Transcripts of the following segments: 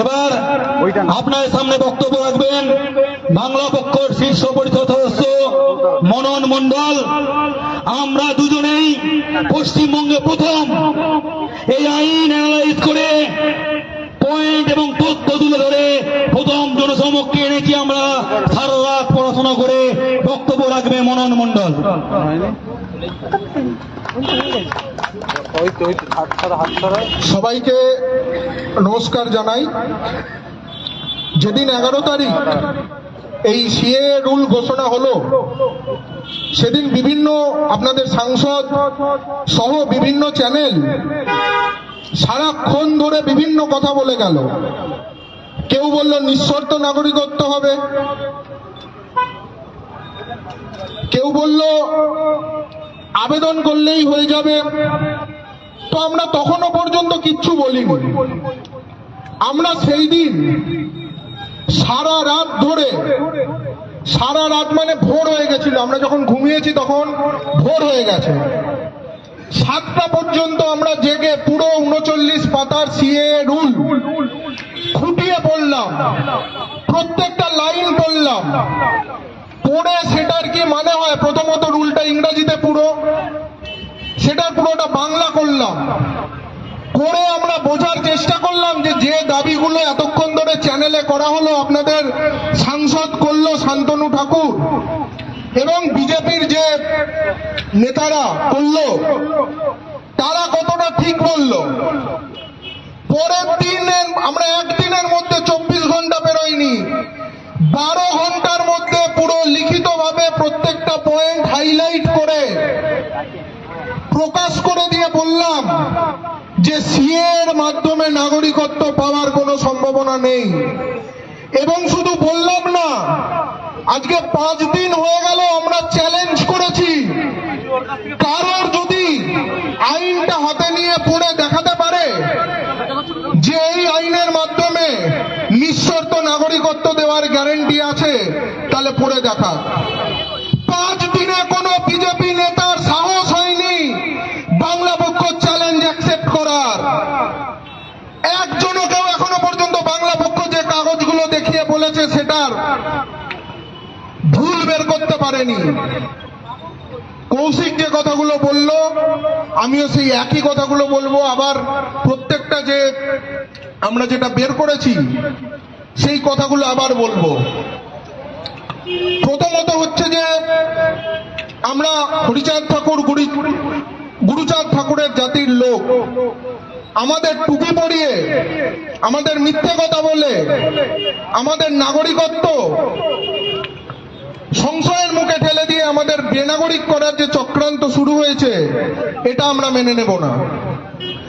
এবার আপনার সামনে বক্তব্য রাখবেন বাংলা পক্ষর শীর্ষ পরিষদ সদস্য মনন মন্ডল আমরা দুজনেই পশ্চিমবঙ্গে প্রথম। এই আইন অ্যানালাইজ করে পয়েন্ট এবং তথ্য তুলে ধরে প্রথম জনসমক্ষে এনেছি আমরা। সারা রাত পড়াশোনা করে বক্তব্য রাখবে মনন মন্ডল সবাইকে নমস্কার জানাই। যেদিন এগারো তারিখ এই সিএ রুল ঘোষণা হলো, সেদিন বিভিন্ন আপনাদের সাংসদ সহ বিভিন্ন চ্যানেল সারাক্ষণ ধরে বিভিন্ন কথা বলে গেল। কেউ বলল নিঃশর্ত নাগরিকত্ব হবে। কেউ বলল আবেদন করলেই হয়ে যাবে। তো আমরা তখনও পর্যন্ত কিচ্ছু বলিনি। আমরা সেই দিন সারা রাত ধরে, সারা রাত মানে ভোর হয়ে গেছিল। আমরা যখন ঘুমিয়েছি তখন ভোর হয়ে গেছে। সাতটা পর্যন্ত আমরা জেগে পুরো উনচল্লিশ পাতার সিএ রুল খুঁটিয়ে পড়লাম। প্রত্যেকটা লাইন পড়লাম। পড়ে সেটার কি মানে হয়? প্রথমত রুলটা ইংরাজিতে পুরো। সেটা পুরোটা বাংলা করলাম। করে আমরা বোঝার চেষ্টা করলাম যে যে দাবিগুলো এতক্ষণ ধরে চ্যানেলে করা হলো, আপনাদের সাংসদ করল শান্তনু ঠাকুর এবং বিজেপির যে নেতারা করল, তারা কতটা ঠিক বলল? পরের দিনের, আমরা একদিনের মধ্যে চব্বিশ ঘণ্টা বেরোয়নি। বারো ঘণ্টার মধ্যে পুরো লিখিতভাবে প্রত্যেকটা পয়েন্ট হাইলাইট করে প্রকাশ করে দিয়ে বললাম যে সিএ এর মাধ্যমে নাগরিকত্ব পাওয়ার কোনো সম্ভাবনা নেই। এবং শুধু বললাম না, আজকে পাঁচ দিন হয়ে গেল আমরা চ্যালেঞ্জ করেছি। কারোর যদি আইনটা হাতে নিয়ে পড়ে দেখাতে পারে যে এই আইনের মাধ্যমে নিঃশর্ত নাগরিকত্ব দেওয়ার গ্যারেন্টি আছে, তাহলে পড়ে দেখা। পাঁচ দিনে কোনো বিজেপি নেতার সাহস হয়নি বাংলা পক্ষ চ্যালেঞ্জ অ্যাকসেপ্ট করার। একজনও কেউ এখনও পর্যন্ত বাংলা পক্ষ যে কাগজগুলো দেখিয়ে বলেছে সেটার ভুল বের করতে পারেনি। কৌশিক যে কথাগুলো বলল আমিও সেই একই কথাগুলো বলব। আবার প্রত্যেকটা যে আমরা যেটা বের করেছি, সেই কথাগুলো আবার বলব। প্রথমত হচ্ছে যে, আমরা হরিচাঁদ ঠাকুর, গুরু, গুরুচাঁদ ঠাকুরের জাতির লোক। আমাদের টুপি পরিয়ে, আমাদের মিথ্যে কথা বলে, আমাদের নাগরিকত্ব সংশয়ের মুখে ঠেলে দিয়ে আমাদের বেনাগরিক করার যে চক্রান্ত শুরু হয়েছে, এটা আমরা মেনে নেব না।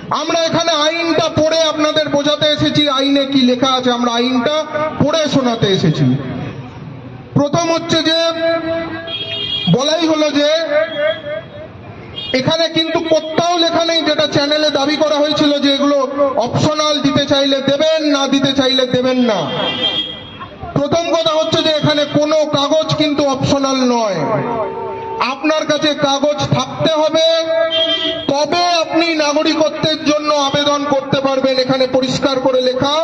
আমরা এখানে আইনটা পড়ে আপনাদের বোঝাতে এসেছি, আইনে কি লেখা আছে, আমরা আইনটা পড়ে শোনাতে এসেছি। প্রথম হচ্ছে যে, বলাই হলো যে, এখানে কিন্তু কোথাও লেখা নেই যেটা চ্যানেলে দাবি করা হয়েছিল যে এগুলো অপশনাল দিতে চাইলে দেবেন, না দিতে চাইলে দেবেন না। প্রথম কথা হচ্ছে যে এখানে কোনো কাগজ কিন্তু অপশনাল নয়। আপনার কাছে কাগজ থাকতে হবে, তবে আপনি নাগরিকত্বের জন্য আবেদন করতে পারবেন। এখানে পরিষ্কার করে লেখা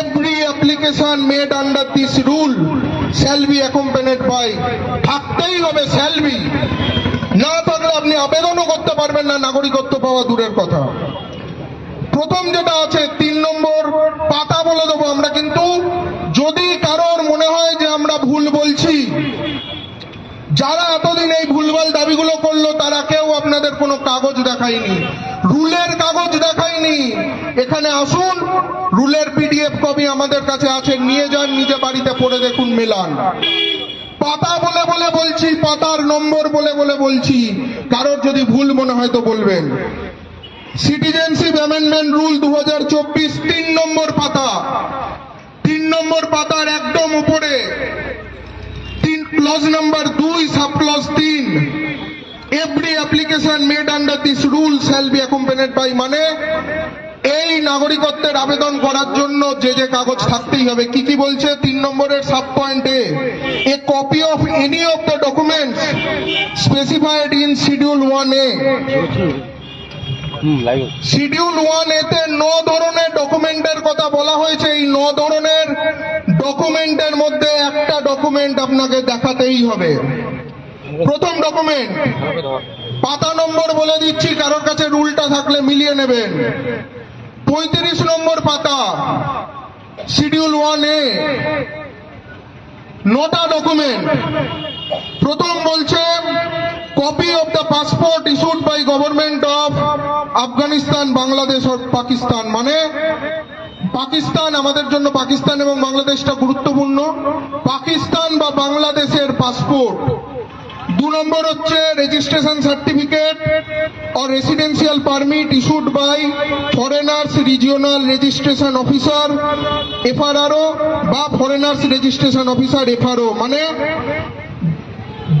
every application made under this rule shall accompanied by থাকতেই হবে শ্যাল বি না থাকলে আপনি আবেদনও করতে পারবেন না, নাগরিকত্ব পাওয়া দূরের কথা। প্রথম যেটা আছে, তিন নম্বর পাতা বলে দেবো আমরা কিন্তু যদি কারোর মনে হয় যে আমরা ভুল বলছি যারা এতদিন এই ভুলভাল দাবিগুলো করল, তারা কেউ আপনাদের কোনো কাগজ দেখায়নি। রুলের কাগজ দেখায়নি। এখানে আসুন, রুলের পিডিএফ কপি আমাদের কাছে আছে, নিয়ে যান, নিজে বাড়িতে পড়ে দেখুন মেলান। পাতা বলে বলে বলছি, পাতার নম্বর বলে বলে বলছি। কারোর যদি ভুল মনে হয় তো বলবেন। সিটিজেনশিপ অ্যামেন্ডমেন্ট রুল দু তিন নম্বর পাতা। তিন নম্বর পাতার একদম উপরে। ক্লজ নাম্বার দুই সাব ক্লজ তিন every application made under this rule shall be accompanied by মানে এই নাগরিকত্বের আবেদন করার জন্য যে যে কাগজ থাকতেই হবে। কি কি বলছে? তিন নম্বরের সাব পয়েন্টে A. Copy of any of the documents specified in schedule one A schedule one এতে ন ধরনের ডকুমেন্টের কথা বলা হয়েছে। এই ন ধরনের ডকুমেন্টের মধ্যে একটা ডকুমেন্ট আপনাকে দেখাতেই হবে। প্রথম ডকুমেন্ট পাতা নম্বর বলে দিচ্ছি, কারোর কাছে রুলটা থাকলে মিলিয়ে নেবেন। পঁয়ত্রিশ নম্বর পাতা শিডিউল ওয়ান এ নটা ডকুমেন্ট প্রথম বলছে copy of the passport issued by government of Afghanistan Bangladesh ও পাকিস্তান মানে পাকিস্তান, আমাদের জন্য পাকিস্তান এবং বাংলাদেশটা গুরুত্বপূর্ণ। পাকিস্তান বা বাংলাদেশের পাসপোর্ট দু নম্বর হচ্ছে registration certificate or residential permit issued by foreigners regional registration officer FRRO বা ফরেনার্স রেজিস্ট্রেশন অফিসার এফআরও মানে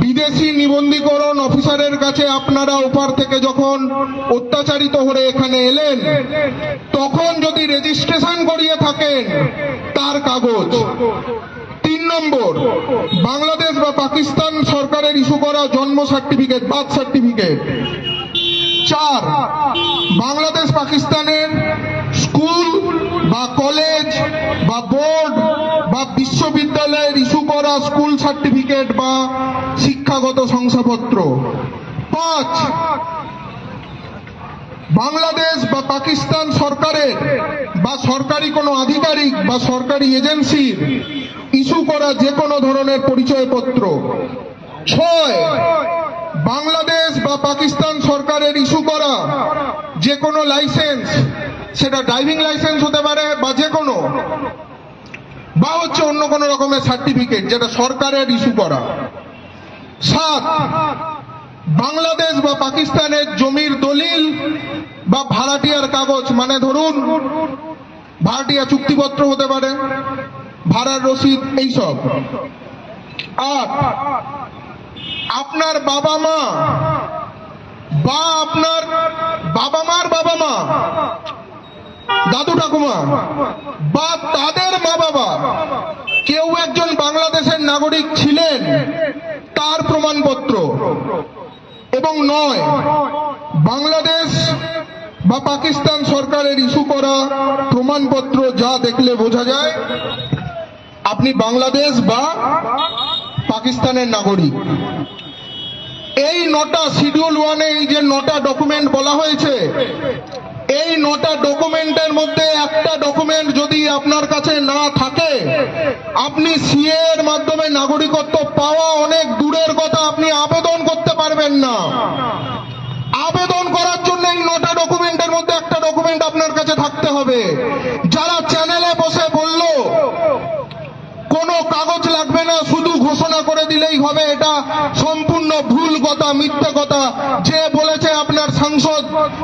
বিদেশি নিবন্ধীকরণ অফিসারের কাছে আপনারা ওপার থেকে যখন অত্যাচারিত হয়ে এখানে এলেন, তখন যদি রেজিস্ট্রেশন করিয়ে থাকেন, তার কাগজ। তিন নম্বর, বাংলাদেশ বা পাকিস্তান সরকারের ইস্যু করা জন্ম সার্টিফিকেট, বার্থ সার্টিফিকেট। চার বাংলাদেশ পাকিস্তানের স্কুল বা কলেজ বা বোর্ড বা বিশ্ববিদ্যালয়ের ইস্যু করা স্কুল সার্টিফিকেট বা শিক্ষাগত শংসাপত্র। পাঁচ, বাংলাদেশ বা পাকিস্তান সরকারের বা সরকারি কোনো আধিকারিক বা সরকারি এজেন্সির ইস্যু করা যে কোনো ধরনের পরিচয়পত্র। ছয়, বাংলাদেশ বা পাকিস্তান সরকারের ইস্যু করা যে কোনো লাইসেন্স সেটা ড্রাইভিং লাইসেন্স হতে পারে বা যে কোনো, বা হচ্ছে অন্য কোনো রকমের সার্টিফিকেট যেটা সরকারের ইস্যু করা। সাত, বাংলাদেশ বা পাকিস্তানের জমির দলিল বা ভাড়াটিয়ার কাগজ মানে ধরুন ভাড়াটিয়া চুক্তিপত্র হতে পারে, ভাড়ার রসিদ এইসব আট, আপনার বাবা মা বা আপনার বাবা মার বাবা মা দাদু ঠাকুমা, বা তাদের মা বাবা কেউ একজন বাংলাদেশের নাগরিক ছিলেন তার প্রমাণপত্র। এবং নয়, বাংলাদেশ বা পাকিস্তান সরকারের ইস্যু করা প্রমাণপত্র যা দেখলে বোঝা যায়, আপনি বাংলাদেশ বা পাকিস্তানের নাগরিক। এই নটা শিডিউল ওয়ানে এই যে নটা ডকুমেন্ট বলা হয়েছে এই নটা ডকুমেন্টের মধ্যে একটা ডকুমেন্ট যদি আপনার কাছে না থাকে, আপনি সিএ এর মাধ্যমে নাগরিকত্ব পাওয়া অনেক দূরের কথা আপনি আবেদন করতে পারবেন না। আবেদন করার জন্য এই নটা ডকুমেন্টের মধ্যে একটা ডকুমেন্ট আপনার কাছে থাকতে হবে। যারা চ্যানেলে বসে বলল কোনো কাগজ লাগবে না, শুধু ঘোষণা করে দিলেই হবে। এটা সম্পূর্ণ ভুল কথা, মিথ্যে কথা। যে বলেছে আপনার সাংসদ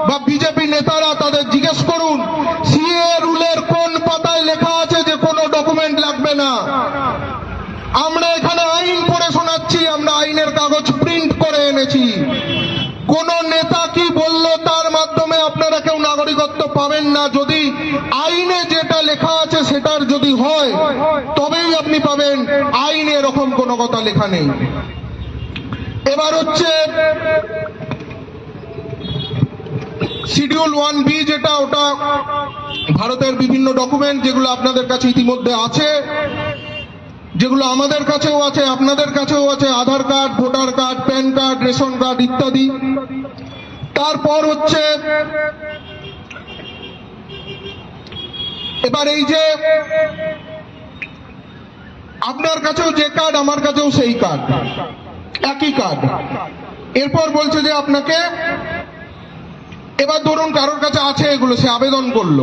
বা বিজেপি নেতারা, তাদের জিজ্ঞেস করুন, সিএ রুলের কোন পাতায় লেখা আছে যে কোনো ডকুমেন্ট লাগবে না? আমরা এখানে আইন পড়ে শোনাচ্ছি, আমরা আইনের কাগজ প্রিন্ট করে এনেছি। কোন নেতা কি বলল তার মাধ্যমে আপনারা কেউ নাগরিকত্ব পাবেন না? যদি আইনে যেটা লেখা আছে সেটার যদি হয়, তবেই আপনি পাবেন। আইনে এরকম কোনো কথা লেখা নেই। এবার হচ্ছে শিডিউল ওয়ান বি যেটা, ওটা ভারতের বিভিন্ন ডকুমেন্ট যেগুলো আপনাদের কাছে ইতিমধ্যে আছে। যেগুলো আমাদের কাছেও আছে, আপনাদের কাছেও আছে, Aadhaar card, voter card, PAN card, ration card ইত্যাদি। তারপর হচ্ছে, এবার এই যে আপনার কাছেও যে কার্ড, আমার কাছেও সেই কার্ড, একই কার্ড। এরপর বলছে যে আপনাকে, এবার ধরুন কারোর কাছে আছে এগুলো, সে আবেদন করল।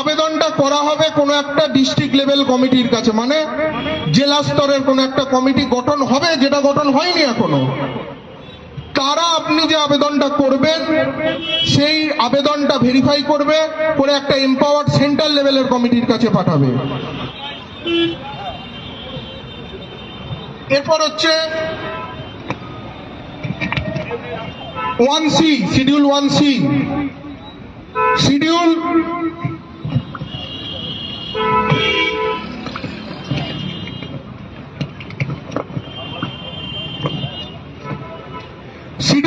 আবেদনটা করা হবে কোনো একটা ডিস্ট্রিক্ট লেভেল কমিটির কাছে মানে জেলা স্তরের কোনো একটা কমিটি গঠন হবে, যেটা গঠন হয়নি এখনও। তারা আপনি যে আবেদনটা করবেন, সেই আবেদনটা ভেরিফাই করবে, করে একটা এম্পাওয়ার্ড সেন্ট্রাল লেভেলের কমিটির কাছে পাঠাবে। এরপর হচ্ছে one C schedule one C schedule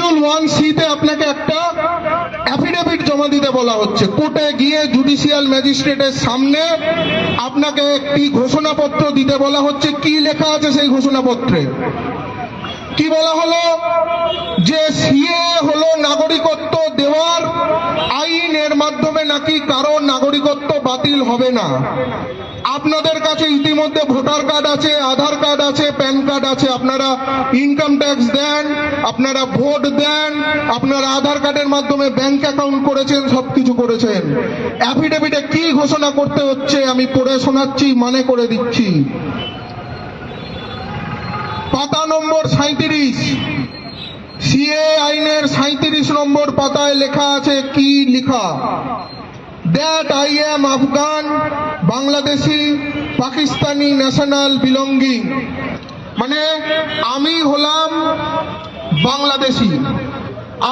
schedule one সিতে আপনাকে একটা অ্যাফিডেভিট জমা দিতে বলা হচ্ছে। কোর্টে গিয়ে জুডিশিয়াল ম্যাজিস্ট্রেটের সামনে আপনাকে একটি ঘোষণাপত্র দিতে বলা হচ্ছে। কি লেখা আছে সেই ঘোষণাপত্রে? কি বলা হলো? যে সিএ হলো নাগরিকত্ব দেওয়ার আইনের মাধ্যমে নাকি কারও নাগরিকত্ব বাতিল হবে না? আপনাদের কাছে ইতিমধ্যে ভোটার কার্ড আছে, আধার কার্ড আছে, প্যান কার্ড আছে। আপনারা ইনকাম ট্যাক্স দেন, আপনারা ভোট দেন, আপনারা আধার কার্ডের মাধ্যমে ব্যাংক অ্যাকাউন্ট করেছেন সব কিছু করেছেন অ্যাফিডেভিটে কি ঘোষণা করতে হচ্ছে আমি পড়ে শোনাচ্ছি মানে করে দিচ্ছি। পাতা নম্বর সাঁত্রিশ সিএ আইনের সাঁত্রিশ নম্বর পাতায় লেখা আছে কি লেখা? That I am Afghan Bangladeshi Pakistani national belonging মানে আমি হলাম বাংলাদেশি।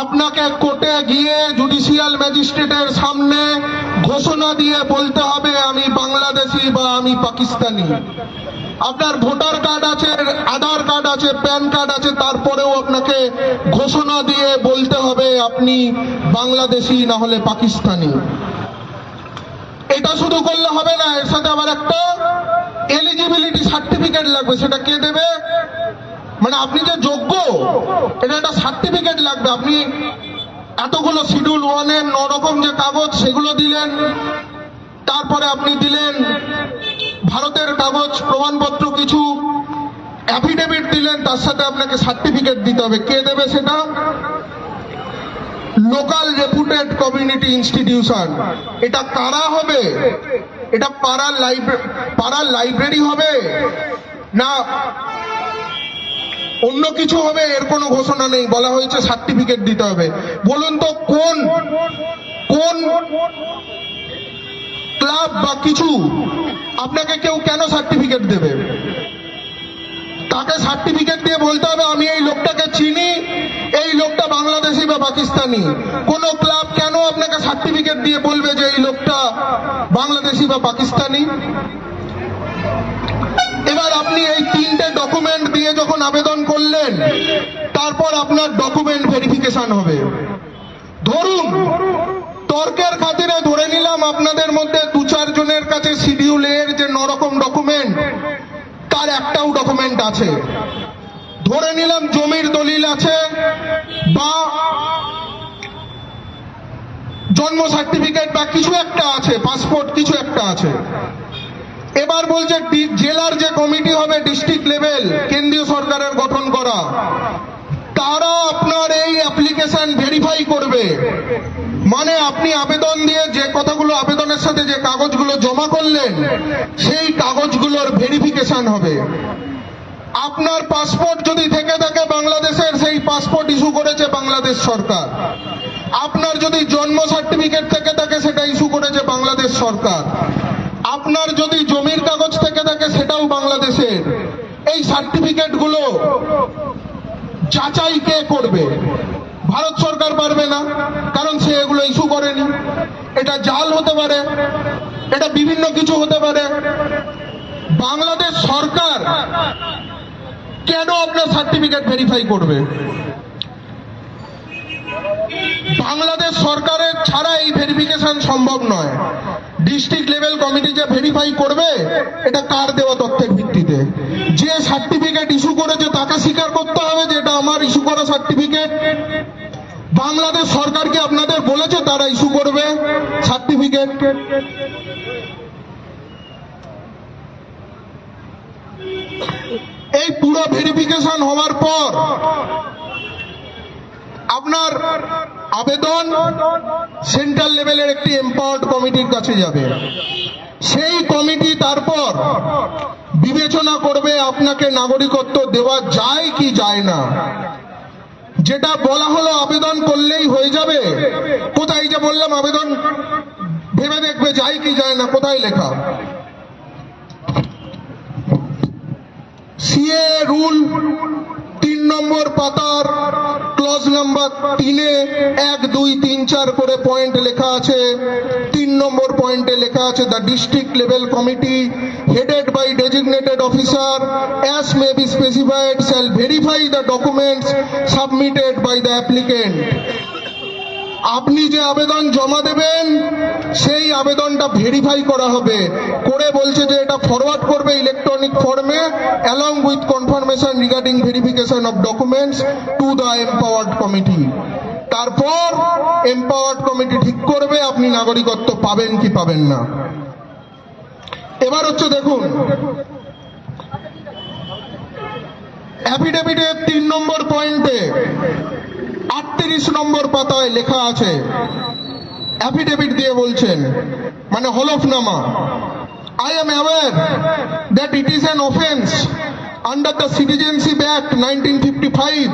আপনাকে কোর্টে গিয়ে জুডিশিয়াল ম্যাজিস্ট্রেটের সামনে ঘোষণা দিয়ে বলতে হবে, আমি বাংলাদেশি বা আমি পাকিস্তানি। আপনার ভোটার কার্ড আছে, আধার কার্ড আছে, প্যান কার্ড আছে, তারপরেও আপনাকে ঘোষণা দিয়ে বলতে হবে, আপনি বাংলাদেশি না হলে পাকিস্তানি। এটা শুধু করলে হবে না, এর সাথে আবার একটা এলিজিবিলিটি সার্টিফিকেট লাগবে, সেটা কে দেবে? মানে আপনি যে যোগ্য, এটা একটা সার্টিফিকেট লাগবে। আপনি এতগুলো শিডিউল ওয়ানের ন রকম যে কাগজ, সেগুলো দিলেন, তারপরে আপনি দিলেন ভারতের কাগজ, প্রমাণপত্র কিছু অ্যাফিডেভিট দিলেন, তার সাথে আপনাকে সার্টিফিকেট দিতে হবে। কে দেবে সেটা? Local reputed community institution. এটা কারা হবে? এটা পাড়ার লাইব্রেরি পাড়ার লাইব্রেরি হবে? না অন্য কিছু হবে? এর কোনো ঘোষণা নেই। বলা হয়েছে সার্টিফিকেট দিতে হবে। বলুন তো, কোন কোন ক্লাব বা কিছু আপনাকে কেউ কেন সার্টিফিকেট দেবে? তাকে সার্টিফিকেট দিয়ে বলতে হবে, আমি এই লোকটাকে চিনি বা পাকিস্তানি, কোন ক্লাব কেন আপনাকে সার্টিফিকেট দিয়ে বলবে যে এই লোকটা বাংলাদেশি বা পাকিস্তানি? এবার আপনি এই তিনটে ডকুমেন্ট দিয়ে যখন আবেদন করলেন, তারপর আপনার ডকুমেন্ট ভেরিফিকেশন হবে। ধরুন, তর্কের খাতিরে ধরে নিলাম আপনাদের মধ্যে দু চার জনের কাছে শিডিউল এর যে নরকম ডকুমেন্ট তার একটাও ডকুমেন্ট আছে। ধরে নিলাম জমির দলিল আছে বা জন্ম সার্টিফিকেট বা কিছু একটা আছে, পাসপোর্ট কিছু একটা আছে। এবার বলছে জেলার যে কমিটি হবে ডিস্ট্রিক্ট লেভেল, কেন্দ্রীয় সরকারের গঠন করা, তারা আপনার এই অ্যাপ্লিকেশন ভেরিফাই করবে। মানে আপনি আবেদন দিয়ে যে কথাগুলো আবেদনের সাথে যে কাগজগুলো জমা করলেন, সেই কাগজগুলোর ভেরিফিকেশন হবে। আপনার পাসপোর্ট যদি থেকে থাকে বাংলাদেশের, সেই পাসপোর্ট ইস্যু করেছে বাংলাদেশ সরকার। আপনার যদি জন্ম সার্টিফিকেট থেকে থাকে, সেটা ইস্যু করেছে বাংলাদেশ সরকার। আপনার যদি জমির কাগজ থেকে থাকে, সেটাও বাংলাদেশের। এই সার্টিফিকেটগুলো যাচাই কে করবে? ভারত সরকার পারবে না, কারণ সে এগুলো ইস্যু করেনি। এটা জাল হতে পারে, এটা বিভিন্ন কিছু হতে পারে। বাংলাদেশ সরকার কেন আপনার সার্টিফিকেট ভেরিফাই করবে? বাংলাদেশ সরকারের ছাড়া এই ভেরিফিকেশন সম্ভব নয়। ডিস্ট্রিক্ট লেভেল কমিটি যে ভেরিফাই করবে, এটা কার দেওয়া তথ্যের ভিত্তিতে? যে সার্টিফিকেট ইস্যু করেছে, তাকে স্বীকার করতে হবে যে এটা আমার ইস্যু করা সার্টিফিকেট বাংলাদেশ সরকার কি আপনাদের বলেছে তারা ইস্যু করবে সার্টিফিকেট এই পুরো ভেরিফিকেশন হওয়ার পর আপনার আবেদন সেন্ট্রাল লেভেলের একটি এম্পাওয়ার্ড কমিটির কাছে যাবে। সেই কমিটি তারপর বিবেচনা করবে আপনাকে নাগরিকত্ব দেওয়া যায় কি যায় না। যেটা বলা হলো আবেদন করলেই হয়ে যাবে। কোথায় যে বললাম আবেদন, ভেবে দেখবে যায় কি যায় না, কোথায় লেখা? সিএ রুল তিন নম্বর পাতার ক্লজ নাম্বার তিনে এক, দুই, তিন, চার করে পয়েন্ট লেখা আছে। তিন নম্বর পয়েন্টে লেখা আছে the district level committee headed by designated officer as may be specified shall verify the documents submitted by the applicant আপনি যে আবেদন জমা দেবেন, সেই আবেদনটা ভেরিফাই করা হবে। করে বলছে যে এটা ফরওয়ার্ড করবে ইলেকট্রনিক ফর্মে along with confirmation regarding verification of documents to the empowered committee তারপর এম্পাওয়ার্ড কমিটি ঠিক করবে, আপনি নাগরিকত্ব পাবেন কি পাবেন না। এবার হচ্ছে দেখুন অ্যাফিডেভিটের তিন নম্বর পয়েন্টে আটত্রিশ নম্বর পাতায় লেখা আছে। অ্যাফিডেভিট দিয়ে বলছেন মানে হলফনামা। I am aware that it is an offence under the Citizenship Act nineteen fifty five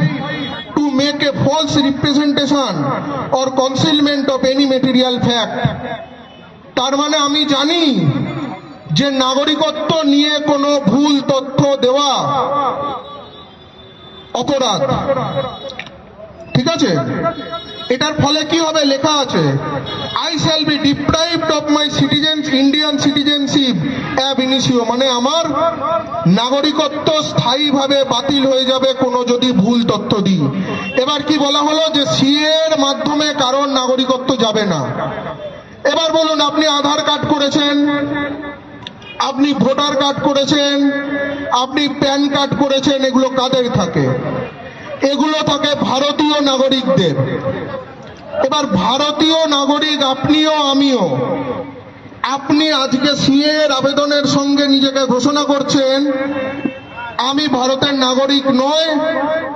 to make a false representation or concealment of any material fact তার মানে আমি জানি যে নাগরিকত্ব নিয়ে কোনো ভুল তথ্য দেওয়া অপরাধ। ঠিক আছে? এটার ফলে কি হবে? লেখা আছে I shall be deprived of my citizens Indian citizenship ab initio মানে আমার নাগরিকত্ব স্থায়ীভাবে বাতিল হয়ে যাবে কোনো যদি ভুল তথ্য দিই। এবার কি বলা হলো? যে সিএ এর মাধ্যমে কারণ নাগরিকত্ব যাবে না। এবার বলুন, আপনি আধার কার্ড করেছেন, আপনি ভোটার কার্ড করেছেন, আপনি প্যান কার্ড করেছেন, এগুলো কাদের থাকে? এগুলো থাকে ভারতীয় নাগরিকদের। এবার ভারতীয় নাগরিক আপনিও আমিও, আপনি আজকে সিএ এর আবেদনের সঙ্গে নিজেকে ঘোষণা করছেন, আমি ভারতের নাগরিক নয়,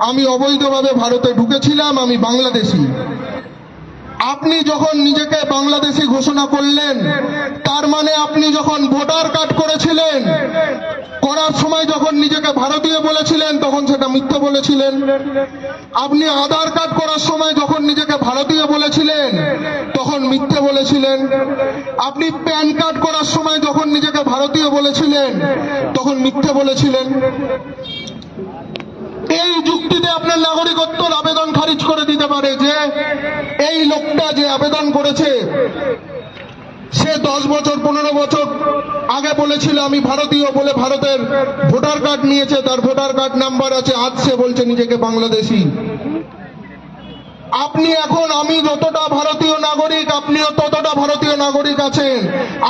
আমি অবৈধভাবে ভারতে ঢুকেছিলাম, আমি বাংলাদেশি। আপনি যখন নিজেকে বাংলাদেশি ঘোষণা করলেন, তার মানে আপনি যখন ভোটার কার্ড করেছিলেন, করার সময় যখন নিজেকে ভারতীয় বলেছিলেন, তখন সেটা মিথ্যে বলেছিলেন। আপনি আধার কার্ড করার সময় যখন নিজেকে ভারতীয় বলেছিলেন, তখন মিথ্যে বলেছিলেন। আপনি প্যান কার্ড করার সময় যখন নিজেকে ভারতীয় বলেছিলেন, তখন মিথ্যে বলেছিলেন। এই যুক্তিতে আপনার নাগরিকত্বর আবেদন খারিজ করে দিতে পারে যে এই লোকটা যে আবেদন করেছে, সে দশ বছর, পনেরো বছর আগে বলেছিল আমি ভারতীয় বলে ভারতের ভোটার কার্ড নিয়েছে, তার ভোটার কার্ড নাম্বার আছে, আজ সে বলছে নিজেকে বাংলাদেশি। আপনি এখন, আমি যতটা ভারতীয় নাগরিক, আপনিও ততটা ভারতীয় নাগরিক আছেন।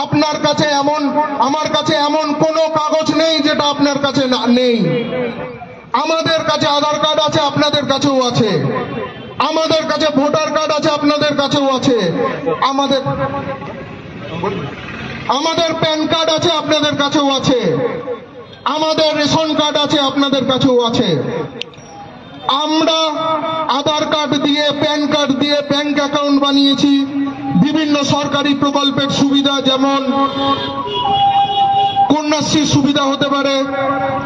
আপনার কাছে এমন, আমার কাছে এমন কোনো কাগজ নেই যেটা আপনার কাছে নেই। আমাদের কাছে আধার কার্ড আছে, আপনাদের কাছেও আছে। আমাদের কাছে ভোটার কার্ড আছে, আপনাদের কাছেও আছে। আমাদের আমাদের প্যান কার্ড আছে, আপনাদের কাছেও আছে। আমাদের রেশন কার্ড আছে, আপনাদের কাছেও আছে। আমরা আধার কার্ড দিয়ে, প্যান কার্ড দিয়ে ব্যাংক অ্যাকাউন্ট বানিয়েছি। বিভিন্ন সরকারি প্রকল্পের সুবিধা যেমন কন্যাশ্রীর সুবিধা হতে পারে,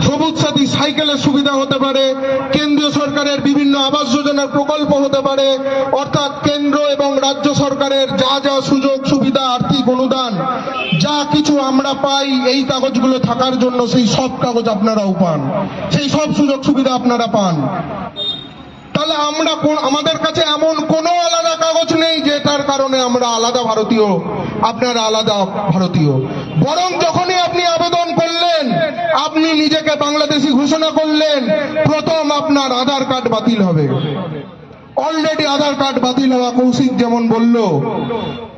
সবুজ সাথী সাইকেলের সুবিধা হতে পারে, কেন্দ্রীয় সরকারের বিভিন্ন আবাস যোজনার প্রকল্প হতে পারে, অর্থাৎ কেন্দ্র এবং রাজ্য সরকারের যা যা সুযোগ, সুবিধা, আর্থিক অনুদান, যা কিছু আমরা পাই এই কাগজগুলো থাকার জন্য সেই সব কাগজ আপনারাও পান। সেই সব সুযোগ, সুবিধা আপনারা পান। তাহলে আমরা কোন- আমাদের কাছে এমন কোনো আলাদা কাগজ নেই যেটার কারণে আমরা আলাদা ভারতীয়, আপনারা আলাদা ভারতীয়। বরং যখনই আপনি আবেদন করলেন, আপনি নিজেকে বাংলাদেশি ঘোষণা করলেন, প্রথম আপনার আধার কার্ড বাতিল হবে। অলরেডি আধার কার্ড বাতিল হওয়া কৌশিক যেমন বলল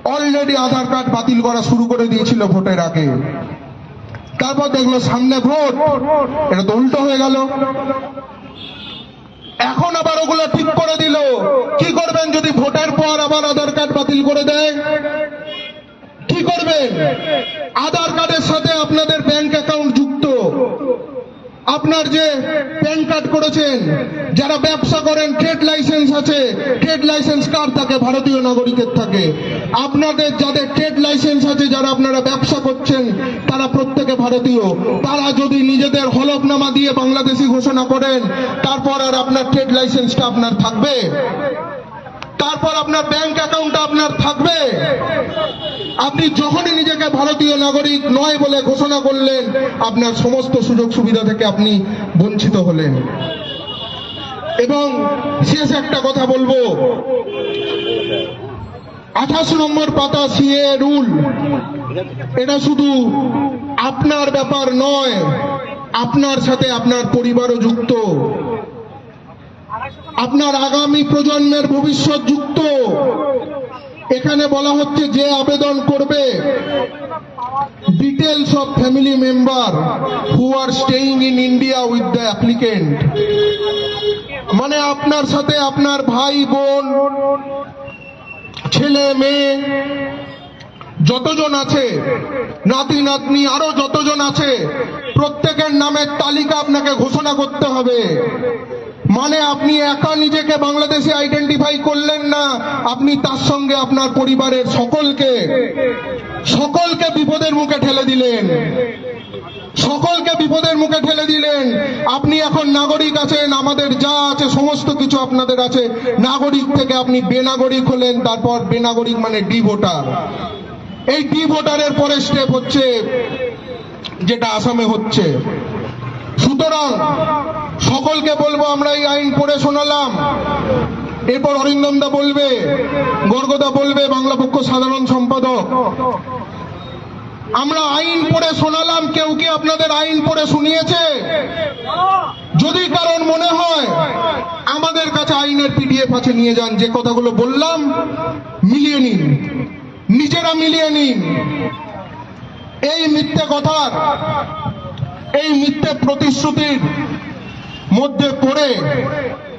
অলরেডি আধার কার্ড বাতিল করা শুরু করে দিয়েছিল ভোটের আগে। তারপর দেখল সামনে ভোট, এটা তো উল্টো হয়ে গেল। এখন আবার ওগুলো ঠিক করে দিল। কি করবেন যদি ভোটের পর আবার আধার কার্ড বাতিল করে দেয়? কি করবেন? আধার কার্ডের সাথে আপনাদের ব্যাংক অ্যাকাউন্ট যুক্ত। আপনার যে প্যান কার্ড করেছেন, যারা ব্যবসা করেন ট্রেড লাইসেন্স আছে ট্রেড লাইসেন্স কার থাকে? ভারতীয় নাগরিকের থাকে। আপনাদের যাদের ট্রেড লাইসেন্স আছে, যারা আপনারা ব্যবসা করছেন, তারা প্রত্যেকে ভারতীয়। তারা যদি নিজেদের হলফনামা দিয়ে বাংলাদেশি ঘোষণা করেন, তারপর আর আপনার ট্রেড লাইসেন্সটা আপনার থাকবে? তারপর আপনার ব্যাংক অ্যাকাউন্টটা আপনার থাকবে। আপনি যখনই নিজেকে ভারতীয় নাগরিক নয় বলে ঘোষণা করলেন, আপনার সমস্ত সুযোগ সুবিধা থেকে আপনি বঞ্চিত হলেন। এবং শেষ একটা কথা বলব। আঠাশ নম্বর পাতা সিএ রুল। এটা শুধু আপনার ব্যাপার নয়, আপনার সাথে আপনার পরিবারও যুক্ত। আপনার আগামী প্রজন্মের ভবিষ্যৎ যুক্ত। এখানে বলা হচ্ছে যে আবেদন করবে details of family member who are staying in India with the applicant মানে আপনার সাথে আপনার ভাই, বোন, ছেলে, মেয়ে, যতজন আছে, নাতি, নাতনি, আরও যতজন আছে, প্রত্যেকের নামের তালিকা আপনাকে ঘোষণা করতে হবে। মানে আপনি একা নিজেকে বাংলাদেশে আইডেন্টিফাই করলেন না, আপনি তার সঙ্গে আপনার পরিবারের সকলকে সকলকে বিপদের মুখে ঠেলে দিলেন। সকলকে বিপদের মুখে ঠেলে দিলেন। আপনি এখন নাগরিক আছেন, আমাদের যা আছে, সমস্ত কিছু আপনাদের আছে। নাগরিক থেকে আপনি বেনাগরিক হলেন, তারপর বেনাগরিক মানে ডি ভোটার এই ডি ভোটারের পরে স্টেপ হচ্ছে, যেটা আসামে হচ্ছে। সুতরাং সকলকে বলব, আমরা এই আইন পড়ে শোনালাম। এরপর অরিন্দম দা বলবে গর্গদা বলবে, বাংলা পক্ষ সাধারণ সম্পাদক। আমরা আইন পড়ে শোনালাম, কেউ কি আপনাদের আইন পড়ে শুনিয়েছে? যদি কারণ মনে হয়, আমাদের কাছে আইনের পিডিএফ আছে, নিয়ে যান। যে কথাগুলো বললাম, মিলিয়ে নিন। নিজেরা মিলিয়ে নিন। এই মিথ্যে কথার, এই মিথ্যে প্রতিশ্রুতির মধ্যে পড়ে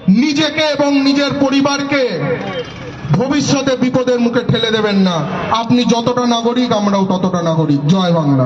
নিজেকে এবং নিজের পরিবারকে ভবিষ্যতে বিপদের মুখে ঠেলে দেবেন না। আপনি যতটা নাগরিক, আমরাও ততটা নাগরিক। জয় বাংলা।